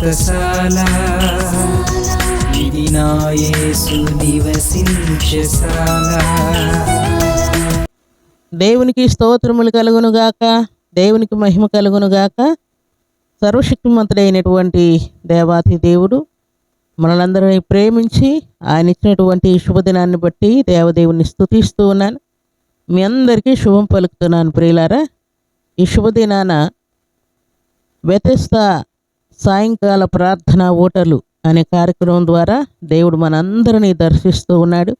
వ్రతశాల ఇది నివసించశాల దేవునికి స్తోత్రములు కలుగును గాక. దేవునికి మహిమ కలుగును గాక. సర్వశక్తిమంతుడైనటువంటి దేవాతి దేవుడు మనలందరినీ ప్రేమించి ఆయన ఇచ్చినటువంటి శుభదినాన్ని బట్టి దేవదేవుని స్తుతిస్తూ ఉన్నాను. మీ అందరికీ శుభం పలుకుతున్నాను ప్రియులారా. ఈ శుభదినాన వ్యతిస్త సాయంకాల ప్రార్థన ఓటలు అనే కార్యక్రమం ద్వారా దేవుడు మనందరినీ దర్శిస్తూ ఉన్నాడు.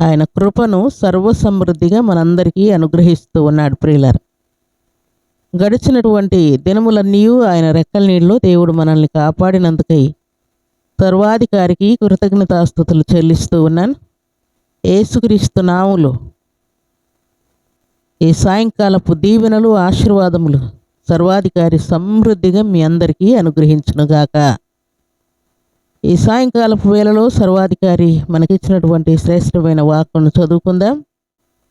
ఆయన కృపను సర్వసమృద్ధిగా మనందరికీ అనుగ్రహిస్తూ ఉన్నాడు ప్రియులర్. గడిచినటువంటి దినములన్నీ ఆయన రెక్కల నీళ్ళలో దేవుడు మనల్ని కాపాడినందుకై సర్వాధికారికి కృతజ్ఞతాస్థుతులు చెల్లిస్తూ ఉన్నాను. ఏసుక్రీస్తు నాములు ఈ సాయంకాలపు దీవెనలు ఆశీర్వాదములు సర్వాధికారి సమృద్ధిగా మీ అందరికీ అనుగ్రహించునుగాక. ఈ సాయంకాలపు వేళలో సర్వాధికారి మనకిచ్చినటువంటి శ్రేష్టమైన వాక్కును చదువుకుందాం.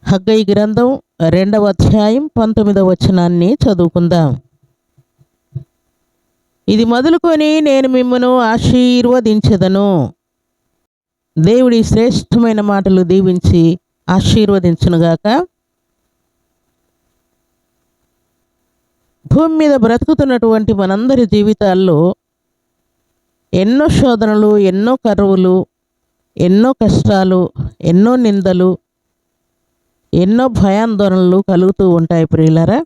హగ్గయి గ్రంథం రెండవ అధ్యాయం పంతొమ్మిదవ వచనాన్ని చదువుకుందాం. ఇది మొదలుకొని నేను మిమ్మను ఆశీర్వదించదను. దేవుడి శ్రేష్టమైన మాటలు దీవించి ఆశీర్వదించునుగాక. భూమి మీద బ్రతుకుతున్నటువంటి మనందరి జీవితాల్లో ఎన్నో శోధనలు ఎన్నో కరువులు ఎన్నో కష్టాలు ఎన్నో నిందలు ఎన్నో భయాందోళనలు కలుగుతూ ఉంటాయి ప్రియులరా.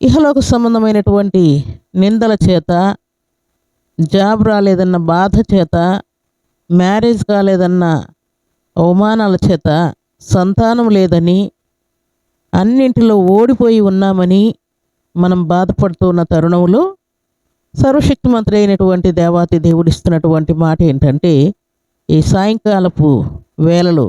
ఇహలోక సంబంధమైనటువంటి నిందల చేత జాబ్ రాలేదన్న బాధ చేత మ్యారేజ్ కాలేదన్న అవమానాల చేత సంతానం లేదని అన్నింటిలో ఓడిపోయి ఉన్నామని మనం బాధపడుతున్న తరుణంలో సర్వశక్తిమంత్రి అయినటువంటి దేవాతి దేవుడిస్తున్నటువంటి మాట ఏంటంటే ఈ సాయంకాలపు వేళలో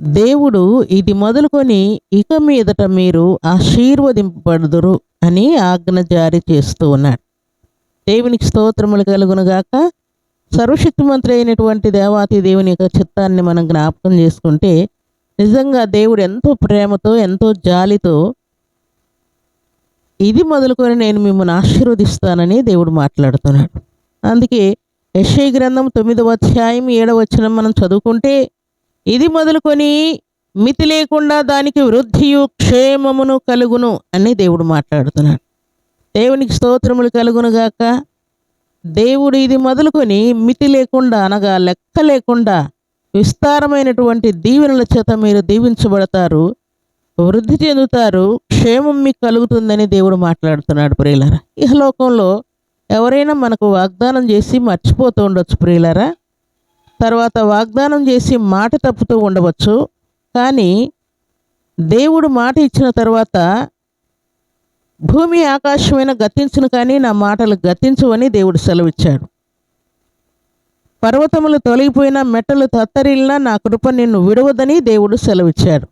దేవుడు ఇది మొదలుకొని ఇక మీదట మీరు ఆశీర్వదింపబడుదురు అని ఆజ్ఞ జారీ చేస్తూ ఉన్నాడు. దేవునికి స్తోత్రములు కలుగునుగాక సర్వశక్తిమంత్రి అయినటువంటి దేవాతి దేవుని యొక్క చిత్తాన్ని మనం జ్ఞాపకం చేసుకుంటే నిజంగా దేవుడు ఎంతో ప్రేమతో ఎంతో జాలితో ఇది మొదలుకొని నేను మిమ్మల్ని ఆశీర్వదిస్తానని దేవుడు మాట్లాడుతున్నాడు. అందుకే యశ్ఐ గ్రంథం తొమ్మిదవ అధ్యాయం ఏడవ వచనం మనం చదువుకుంటే ఇది మొదలుకొని మితి లేకుండా దానికి వృద్ధియు క్షేమమును కలుగును అని దేవుడు మాట్లాడుతున్నాడు. దేవునికి స్తోత్రములు కలుగునుగాక దేవుడు ఇది మొదలుకొని మితి లేకుండా అనగా లెక్క లేకుండా విస్తారమైనటువంటి దీవెనల చేత మీరు దీవించబడతారు. వృద్ధి చెందుతారు క్షేమం మీకు కలుగుతుందని దేవుడు మాట్లాడుతున్నాడు ప్రియులరా. ఇహలోకంలో ఎవరైనా మనకు వాగ్దానం చేసి మర్చిపోతూ ఉండొచ్చు ప్రియులరా. తర్వాత వాగ్దానం చేసి మాట తప్పుతూ ఉండవచ్చు. కానీ దేవుడు మాట ఇచ్చిన తర్వాత భూమి ఆకాశమైన గతించును కానీ నా మాటలు గతించవని దేవుడు సెలవిచ్చాడు. పర్వతములు తొలగిపోయినా మెట్టలు తత్తరిల్లినా నా కృప నిన్ను విడవదని దేవుడు సెలవిచ్చాడు.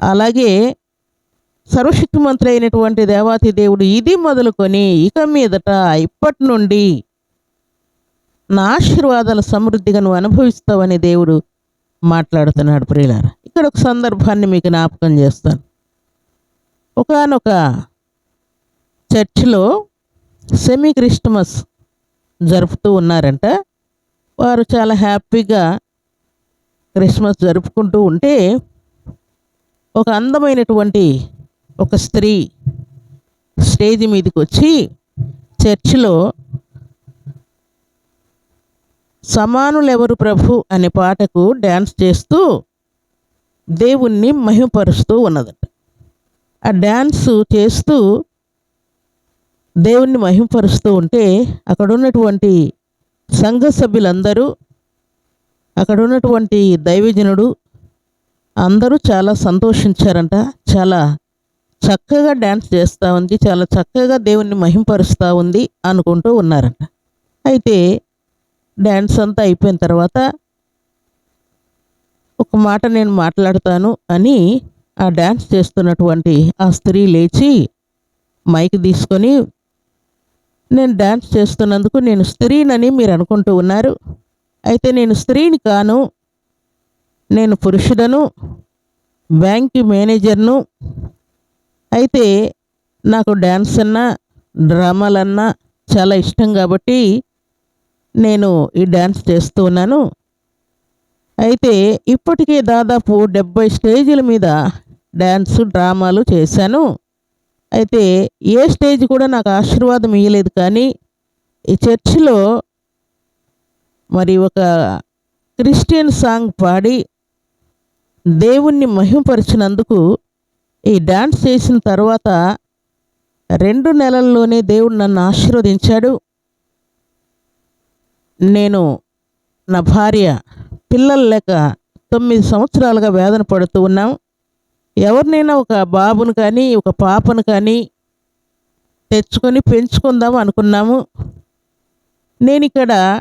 అలాగే సర్వశక్తిమంత్రి అయినటువంటి దేవాతి దేవుడు ఇది మొదలుకొని ఇక మీదట ఇప్పటి నుండి నా ఆశీర్వాదాల సమృద్ధిగా నువ్వు అనుభవిస్తావని దేవుడు మాట్లాడుతున్నాడు ప్రియులారా. ఇక్కడ ఒక సందర్భాన్ని మీకు జ్ఞాపకం చేస్తాను. ఒకనొక చర్చిలో సెమీ క్రిస్టమస్ జరుపుతూ ఉన్నారంట. వారు చాలా హ్యాపీగా క్రిస్మస్ జరుపుకుంటూ ఉంటే ఒక అందమైనటువంటి ఒక స్త్రీ స్టేజ్ మీదకి వచ్చి చర్చిలో సమానులెవరు ప్రభు అనే పాటకు డ్యాన్స్ చేస్తూ దేవుణ్ణి మహిమపరుస్తూ ఉన్నదట. ఆ డ్యాన్స్ చేస్తూ దేవుణ్ణి మహిమపరుస్తూ ఉంటే అక్కడ ఉన్నటువంటి సంఘ సభ్యులందరూ అక్కడ ఉన్నటువంటి దైవజనుడు అందరూ చాలా సంతోషించారంట. చాలా చక్కగా డ్యాన్స్ చేస్తూ ఉంది. చాలా చక్కగా దేవుణ్ణి మహింపరుస్తూ ఉంది అనుకుంటూ ఉన్నారంట. అయితే డ్యాన్స్ అంతా అయిపోయిన తర్వాత ఒక మాట నేను మాట్లాడతాను అని ఆ డ్యాన్స్ చేస్తున్నటువంటి ఆ స్త్రీ లేచి మైక్ తీసుకొని నేను డ్యాన్స్ చేస్తున్నందుకు నేను స్త్రీనని మీరు అనుకుంటూ ఉన్నారు. అయితే నేను స్త్రీని కాను నేను పురుషుడను బ్యాంక్ మేనేజర్ను అయితే నాకు డ్యాన్స్ అన్నా డ్రామాలన్నా చాలా ఇష్టం కాబట్టి నేను ఈ డ్యాన్స్ చేస్తూ ఉన్నాను. అయితే ఇప్పటికే దాదాపు డెబ్బై స్టేజీల మీద డ్యాన్స్ డ్రామాలు చేశాను. అయితే ఏ స్టేజ్ కూడా నాకు ఆశీర్వాదం ఇవ్వలేదు కానీ ఈ చర్చిలో మరి ఒక క్రిస్టియన్ సాంగ్ పాడి దేవుణ్ణి మహిమపరిచినందుకు ఈ డాన్స్ చేసిన తర్వాత రెండు నెలల్లోనే దేవుడు నన్ను ఆశీర్వదించాడు. నేను నా భార్య పిల్లలు లేక తొమ్మిది సంవత్సరాలుగా వేదన పడుతూ ఉన్నాం. ఎవరినైనా ఒక బాబును కానీ ఒక పాపను కానీ తెచ్చుకొని పెంచుకుందాం అనుకున్నాము. నేను ఇక్కడ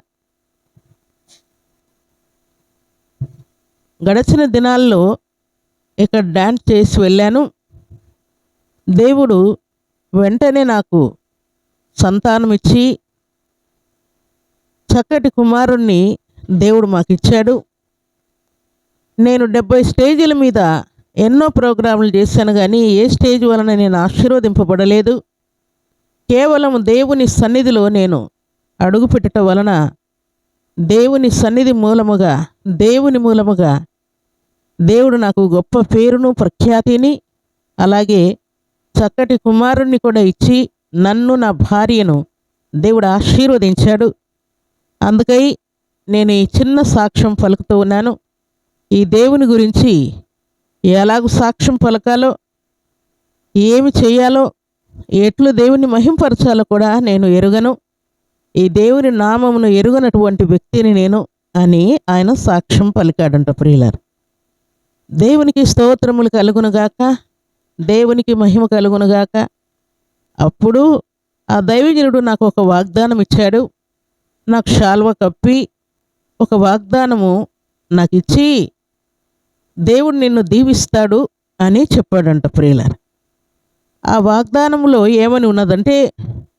గడిచిన దినాల్లో ఇక్కడ డ్యాన్స్ చేసి వెళ్ళాను. దేవుడు వెంటనే నాకు సంతానం ఇచ్చి చక్కటి కుమారుణ్ణి దేవుడు మాకు ఇచ్చాడు నేను డెబ్బై స్టేజీల మీద ఎన్నో ప్రోగ్రాములు చేశాను కానీ ఏ స్టేజ్ వలన నేను ఆశీర్వదింపబడలేదు. కేవలం దేవుని సన్నిధిలో నేను అడుగుపెట్టడం వలన దేవుని సన్నిధి మూలముగా దేవుని మూలముగా దేవుడు నాకు గొప్ప పేరును ప్రఖ్యాతిని అలాగే చక్కటి కుమారుణ్ణి కూడా ఇచ్చి నన్ను నా భార్యను దేవుడు ఆశీర్వదించాడు. అందుకై నేను ఈ చిన్న సాక్ష్యం పలుకుతూ ఉన్నాను. ఈ దేవుని గురించి ఎలాగు సాక్ష్యం పలకాలో ఏమి చేయాలో ఎట్లు దేవుని మహింపరచాలో కూడా నేను ఎరుగను. ఈ దేవుని నామమును ఎరుగనటువంటి వ్యక్తిని నేను అని ఆయన సాక్ష్యం పలికాడంట ప్రియులారు. దేవునికి స్తోత్రములు కలుగునుగాక దేవునికి మహిమ కలుగునుగాక అప్పుడు ఆ దైవజనుడు నాకు ఒక వాగ్దానం ఇచ్చాడు. నాకు శాల్వ కప్పి ఒక వాగ్దానము నాకు ఇచ్చి దేవుడు నిన్ను దీవిస్తాడు అని చెప్పాడంట ప్రియులారు. ఆ వాగ్దానంలో ఏమని ఉన్నదంటే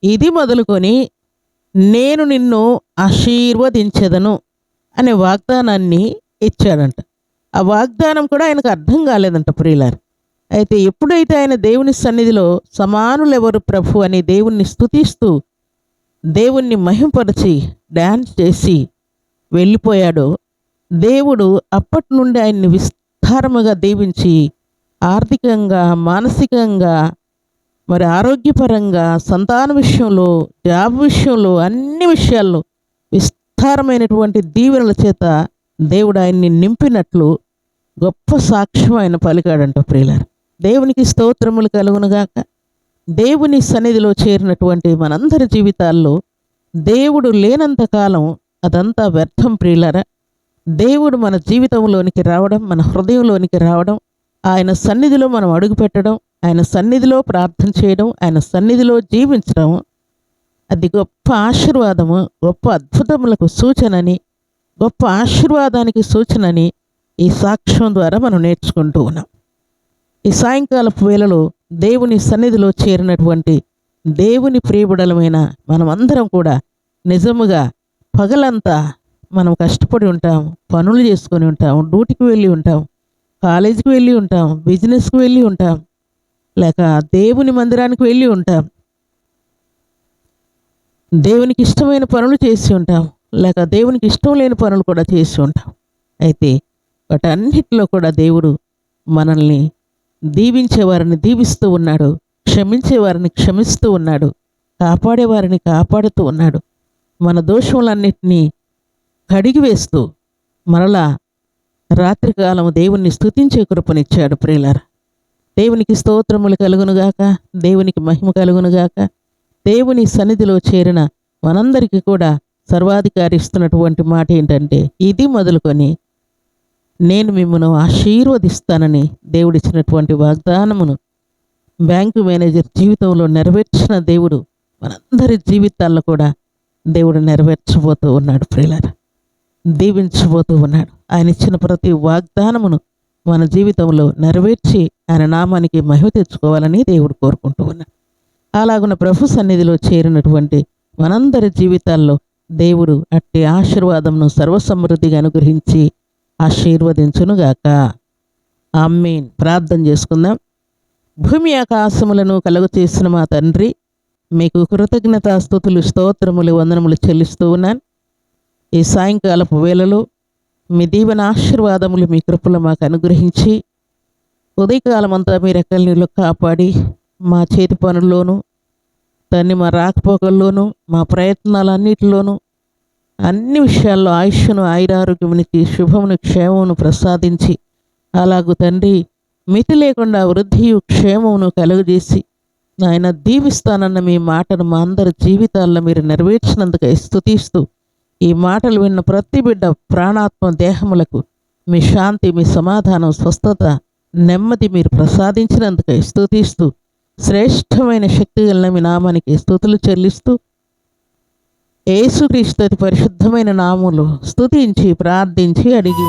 ఇది మొదలుకొని నేను నిన్ను ఆశీర్వదించెదను అనే వాగ్దానాన్ని ఇచ్చాడంట. ఆ వాగ్దానం కూడా ఆయనకు అర్థం కాలేదంట ప్రియులారు. అయితే ఎప్పుడైతే ఆయన దేవుని సన్నిధిలో సమానులెవరు ప్రభు అని దేవుణ్ణి స్తుతిస్తూ దేవుణ్ణి మహింపరిచి డ్యాన్స్ చేసి వెళ్ళిపోయాడో దేవుడు అప్పటి నుండి ఆయన్ని విస్తారముగా దీవించి ఆర్థికంగా మానసికంగా మరి ఆరోగ్యపరంగా సంతాన విషయంలో జాబ్ విషయంలో అన్ని విషయాల్లో విస్తారమైనటువంటి దీవెనల చేత దేవుడు ఆయన్ని నింపినట్లు గొప్ప సాక్ష్యం ఆయన పలికాడంట ప్రియులారు. దేవునికి స్తోత్రములు కలుగునుగాక. దేవుని సన్నిధిలో చేరినటువంటి మనందరి జీవితాల్లో దేవుడు లేనంత కాలం అదంతా వ్యర్థం ప్రియులరా. దేవుడు మన జీవితంలోనికి రావడం మన హృదయంలోనికి రావడం ఆయన సన్నిధిలో మనం అడుగుపెట్టడం ఆయన సన్నిధిలో ప్రార్థన చేయడం ఆయన సన్నిధిలో జీవించడం అది గొప్ప ఆశీర్వాదము గొప్ప అద్భుతములకు సూచనని గొప్ప ఆశీర్వాదానికి సూచనని ఈ సాక్ష్యం ద్వారా మనం నేర్చుకుంటూ ఉన్నాం. ఈ సాయంకాలపు వేళలో దేవుని సన్నిధిలో చేరినటువంటి దేవుని ప్రియబుడలమైన మనమందరం కూడా నిజముగా పగలంతా మనం కష్టపడి ఉంటాం పనులు చేసుకొని ఉంటాం డ్యూటీకి వెళ్ళి ఉంటాం కాలేజీకి వెళ్ళి ఉంటాం బిజినెస్కి వెళ్ళి ఉంటాం లేక దేవుని మందిరానికి వెళ్ళి ఉంటాం. దేవునికి ఇష్టమైన పనులు చేసి ఉంటాం. లేక దేవునికి ఇష్టం లేని పనులు కూడా చేసి ఉంటాం. అయితే వాటన్నిటిలో కూడా దేవుడు మనల్ని దీవించేవారిని దీవిస్తూ ఉన్నాడు. క్షమించే వారిని క్షమిస్తూ ఉన్నాడు. కాపాడే వారిని కాపాడుతూ ఉన్నాడు. మన దోషములన్నిటినీ కడిగి వేస్తూ మరలా రాత్రికాలం దేవుణ్ణి స్తుతించే కృపనిచ్చాడు ప్రియులారా. దేవునికి స్తోత్రములు కలుగునుగాక దేవునికి మహిమ కలుగునుగాక దేవుని సన్నిధిలో చేరిన మనందరికీ కూడా సర్వాధికారి ఇస్తున్నటువంటి మాట ఏంటంటే ఇది మొదలుకొని నేను మిమ్మల్ని ఆశీర్వదిస్తానని దేవుడిచ్చినటువంటి వాగ్దానమును బ్యాంకు మేనేజర్ జీవితంలో నెరవేర్చిన దేవుడు మనందరి జీవితాల్లో కూడా దేవుడు నెరవేర్చబోతూ ఉన్నాడు ప్రియులారా. దీవించబోతూ ఉన్నాడు. ఆయన ఇచ్చిన ప్రతి వాగ్దానమును మన జీవితంలో నెరవేర్చి ఆయన నామానికి మహిమ తెచ్చుకోవాలని దేవుడు కోరుకుంటూ ఉన్నాడు. అలాగున్న ప్రభు సన్నిధిలో చేరినటువంటి మనందరి జీవితాల్లో దేవుడు అట్టి ఆశీర్వాదంను సర్వసమృద్ధిగా అనుగ్రహించి ఆశీర్వదించునుగాక. అమ్మీన్ ప్రార్థన చేసుకుందాం. భూమి ఆకాశములను కలుగు చేసిన మా తండ్రి మీకు కృతజ్ఞతాస్థుతులు స్తోత్రములు వందనములు చెల్లిస్తూ ఉన్నాను. ఈ సాయంకాలపు వేళలో మీ దీవెన ఆశీర్వాదములు మీ కృపలు మాకు అనుగ్రహించి ఉదయకాలం అంతా మీ రెక్కల నీళ్ళు కాపాడి మా చేతి పనుల్లోనూ దాన్ని మా రాకపోకల్లోనూ మా ప్రయత్నాలన్నిటిలోనూ అన్ని విషయాల్లో ఆయుష్ను ఆయురారోగ్యమునికి శుభమును క్షేమమును ప్రసాదించి అలాగు తండ్రి మితి లేకుండా వృద్ధియు క్షేమమును కలుగజేసి నాయన దీవిస్తానన్న మీ మాటను మా అందరి జీవితాల్లో మీరు నెరవేర్చినందుకు స్థుతిస్తూ ఈ మాటలు విన్న ప్రతి బిడ్డ ప్రాణాత్మ దేహములకు మీ శాంతి మీ సమాధానం స్వస్థత నెమ్మది మీరు ప్రసాదించినందుకు స్థుతిస్తూ శ్రేష్టమైన శక్తి కలిగిన మీ నామానికి స్థుతులు చెల్లిస్తూ ఏసుక్రీస్తు అతి పరిశుద్ధమైన నాములు స్థుతించి ప్రార్థించి అడిగి